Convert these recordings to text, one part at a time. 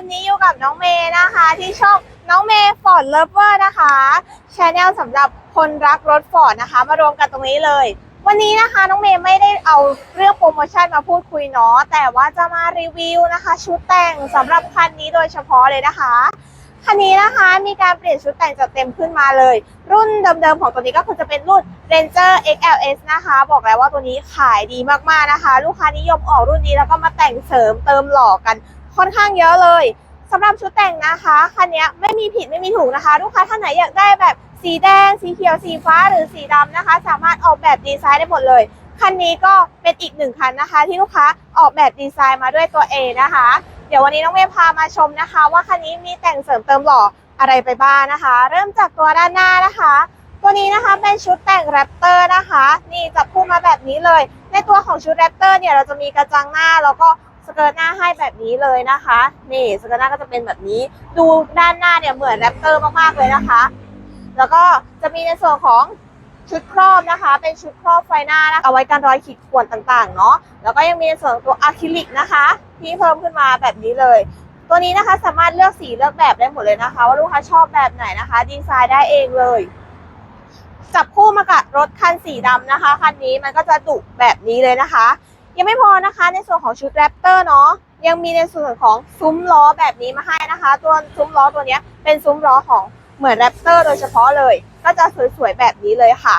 วันนี้อยู่กับน้องเมย์นะคะ ที่ช่องน้องเมย์ฟอร์ดเลิฟเวอร์นะคะชแนลสำหรับคนรักรถฟอร์ดนะคะ มารวมกันตรงนี้เลย วันนี้นะคะน้องเมย์ไม่ได้เอาเรื่องโปรโมชั่นมาพูดคุยเนาะแต่ว่าจะมารีวิวนะคะ ชุดแต่งสำหรับคันนี้โดยเฉพาะเลยนะคะคันนี้นะคะมีการเปลี่ยนชุดแต่งจัดเต็มขึ้นมาเลย รุ่นเดิมๆของตัวนี้ก็คือจะเป็นรุ่น Ranger XLS นะคะ บอกแล้วว่าตัวนี้ขายดีมากๆนะคะ ลูกค้านิยมออกรุ่นนี้แล้วก็มาแต่งเสริมเติมหล่อกัน ค่อนข้างเยอะเลยสำหรับชุดแต่งนะคะคันนี้ไม่มีผิดไม่มีถูกนะคะ ลูกค้าท่านไหนอยากได้แบบสีแดง สีเขียว สีฟ้าหรือสีดำนะคะ สามารถออกแบบดีไซน์ได้หมดเลย คันนี้ก็เป็นอีกหนึ่งคันนะคะ ที่ลูกค้าออกแบบดีไซน์มาด้วยตัวเองนะคะ เดี๋ยววันนี้น้องเมย์พามาชมนะคะ ว่าคันนี้มีแต่งเสริมเติมหล่ออะไรไปบ้างนะคะ เริ่มจากตัวด้านหน้านะคะ ตัวนี้นะคะเป็นชุดแต่งแรปเตอร์นะคะ นี่จับคู่มาแบบนี้เลย ในตัวของชุดแรปเตอร์เนี่ยเราจะมีกระจังหน้าแล้วก็ สเกิร์ตหน้าให้แบบนี้เลยนะคะนี่สเกิร์ตหน้าก็จะเป็นแบบนี้ ดูด้านหน้าเนี่ยเหมือนแรปเตอร์มากๆเลยนะคะ แล้วก็จะมีในส่วนของชุดครอบนะคะ เป็นชุดครอบไฟหน้านะคะเอาไว้กันรอยขีดข่วนต่างๆเนาะแล้วก็ยังมีในส่วนตัวอะคริลิกนะคะ ที่เพิ่มขึ้นมาแบบนี้เลย ตัวนี้นะคะสามารถเลือกสีเลือกแบบได้หมดเลยนะคะ ว่าลูกค้าชอบแบบไหนนะคะ ดีไซน์ได้เองเลยจับคู่มากับรถคันสีดำนะคะคันนี้มันก็จะดุแบบนี้เลยนะคะ ยังไม่พอนะคะ ในส่วนของชุดแรปเตอร์เนาะยังมีในส่วนของซุ้มล้อแบบนี้มาให้นะคะ ตัวซุ้มล้อตัวนี้เป็นซุ้มล้อของเหมือนแรปเตอร์โดยเฉพาะเลย ก็จะสวยๆแบบนี้เลยค่ะ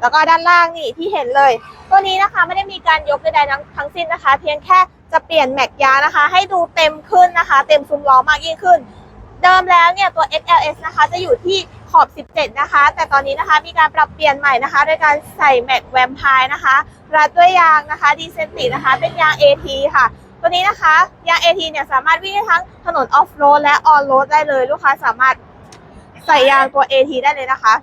แล้วก็ด้านล่างนี่ที่เห็นเลย ตัวนี้นะคะไม่ได้มีการยกใดๆทั้งสิ้นนะคะ เพียงแค่จะเปลี่ยนแม็กยานะคะ ให้ดูเต็มขึ้นนะคะ เต็มซุ้มล้อมากยิ่งขึ้น เดิมแล้วเนี่ยตัว XLS นะคะจะอยู่ที่ อบ 17 นะคะ แต่ตอนนี้นะคะมีการปรับเปลี่ยนใหม่นะคะโดยการใส่แม็กแวมไพร์นะคะรัดด้วยยางนะคะดีเซนตินะคะ เป็นยาง AT ค่ะ ตัวนี้นะคะยาง AT เนี่ยสามารถวิ่งได้ทั้งถนนออฟโรดและออนโรดได้เลยลูกค้าสามารถใส่ยางตัว AT ได้เลยนะคะ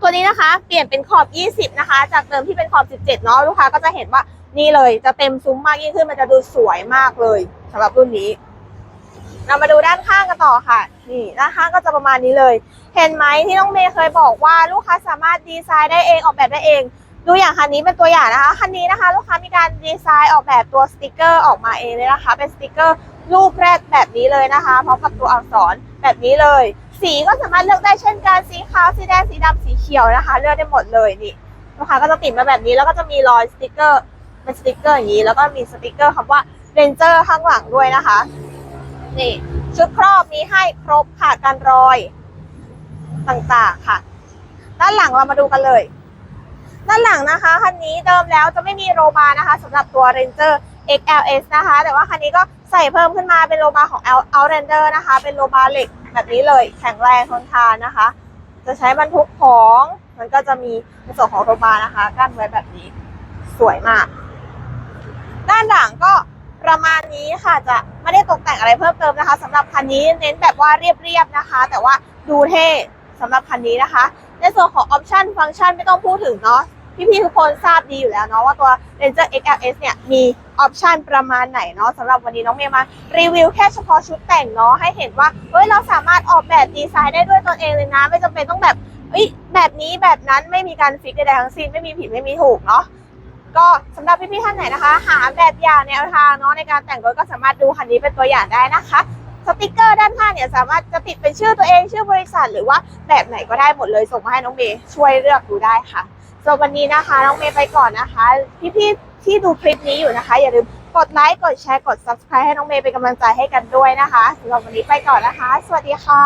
ตัวนี้นะคะเปลี่ยนเป็นขอบ 20 นะคะ จากเดิมที่เป็นขอบ 17 เนาะลูกค้าก็จะเห็นว่านี่เลยจะเต็มซุ้มมากยิ่งขึ้นมันจะดูสวยมากเลยสำหรับรุ่นนี้ เรามาดูด้านข้างกันต่อค่ะ นี่ด้านข้างก็จะประมาณนี้เลย เห็นไหมที่น้องเมย์เคยบอกว่าลูกค้าสามารถดีไซน์ได้เองออกแบบได้เอง ดูอย่างคันนี้เป็นตัวอย่างนะคะคันนี้นะคะ ลูกค้ามีการดีไซน์ออกแบบตัวสติกเกอร์ออกมาเองเลยนะคะ เป็นสติกเกอร์รูปแรกแบบนี้เลยนะคะพร้อมกับตัวอักษรแบบนี้เลย สีก็สามารถเลือกได้เช่นกันสีขาวสีแดงสีดำสีเขียวนะคะ เลือกได้หมดเลยนี่ลูกค้าก็จะติดมาแบบนี้แล้วก็จะมีรอยสติกเกอร์เป็นสติกเกอร์อย่างนี้ แล้วก็มีสติกเกอร์คำว่าเรนเจอร์ข้างหลังด้วยนะคะ นี่ชุดครอบมีให้ครบค่ะกันรอยต่างๆค่ะ ด้านหลังเรามาดูกันเลย ด้านหลังนะคะคันนี้เดิมแล้วจะไม่มีโรมานะคะสำหรับตัว Ranger XLS นะคะ แต่ว่าคันนี้ก็ใส่เพิ่มขึ้นมาเป็นโรมาของ Outlander นะคะ เป็นโรมาเหล็กแบบนี้เลย แข็งแรงทนทานนะคะ จะใช้บรรทุกของมันก็จะมีในส่วนของโรมานะคะกั้นไว้แบบนี้ สวยมาก ด้านหลังก็ ประมาณนี้ค่ะจะไม่ได้ตกแต่งอะไรเพิ่มเติมนะคะสำหรับคันนี้เน้นแบบว่าเรียบๆนะคะ แต่ว่าดูเท่สำหรับคันนี้นะคะ ในส่วนของออปชันฟังก์ชันไม่ต้องพูดถึงเนาะพี่ๆทุกคนทราบดีอยู่แล้วเนาะว่าตัว Ranger XLS เนี่ยมีออปชันประมาณไหนเนาะสำหรับวันนี้น้องเมย์มารีวิวแค่เฉพาะชุดแต่งเนาะให้เห็นว่าเฮ้ยเราสามารถออกแบบดีไซน์ได้ด้วยตนเองเลยนะ ไม่จำเป็นต้องแบบเอ้ยแบบนี้แบบนั้นไม่มีการฟิกใดๆทั้งสิ้นไม่มีผิดไม่มีถูกเนาะ ก็สำหรับพี่ๆท่านไหนนะคะ หาแบบอย่างแนวทางเนาะในการแต่งรถก็สามารถดูคันนี้เป็นตัวอย่างได้นะคะสติกเกอร์ด้านข้างเนี่ยสามารถจะติดเป็นชื่อตัวเองชื่อบริษัท หรือว่าแบบไหนก็ได้หมดเลยส่งมาให้น้องเมย์ช่วยเลือกดูได้ค่ะสำหรับวันนี้นะคะ น้องเมย์ไปก่อนนะคะ พี่ๆที่ดูคลิปนี้อยู่นะคะ อย่าลืมกดไลค์กดแชร์กด subscribe ให้น้องเมย์เป็นกำลังใจให้กันด้วยนะคะสำหรับวันนี้ไปก่อนนะคะ สวัสดีค่ะ